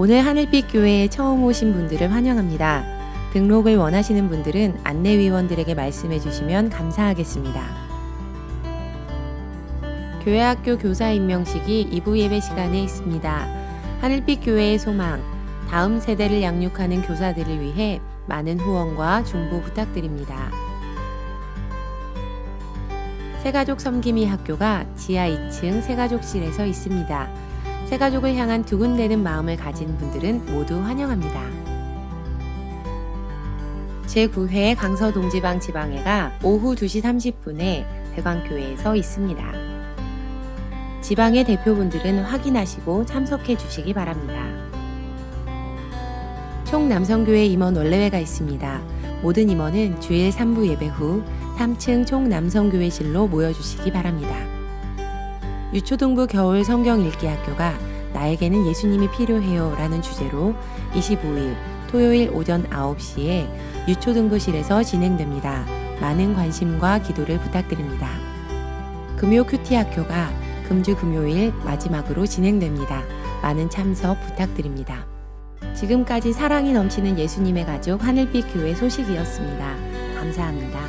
오늘 하늘빛 교회에 처음 오신 분들을 환영합니다. 등록을 원하시는 분들은 안내위원들에게 말씀해 주시면 감사하겠습니다. 교회학교 교사 임명식이 2부 예배 시간에 있습니다. 하늘빛 교회의 소망, 다음 세대를 양육하는 교사들을 위해 많은 후원과 중보 부탁드립니다. 새가족 섬김이 학교가 지하 2층 새가족실에서 있습니다. 새가족을 향한 두근대는 마음을 가진 분들은 모두 환영합니다. 제9회 강서동지방 지방회가 오후 2시 30분에 대광교회에서 있습니다. 지방의 대표분들은 확인하시고 참석해 주시기 바랍니다. 총 남성교회 임원 원래회가 있습니다. 모든 임원은 주일 3부 예배 후 3층 총 남성교회실로 모여주시기 바랍니다. 유초등부 겨울 성경 읽기 학교가 나에게는 예수님이 필요해요 라는 주제로 25일 토요일 오전 9시에 유초등부실에서 진행됩니다. 많은 관심과 기도를 부탁드립니다. 금요 큐티 학교가 금주 금요일 마지막으로 진행됩니다. 많은 참석 부탁드립니다. 지금까지 사랑이 넘치는 예수님의 가족 하늘빛 교회 소식이었습니다. 감사합니다.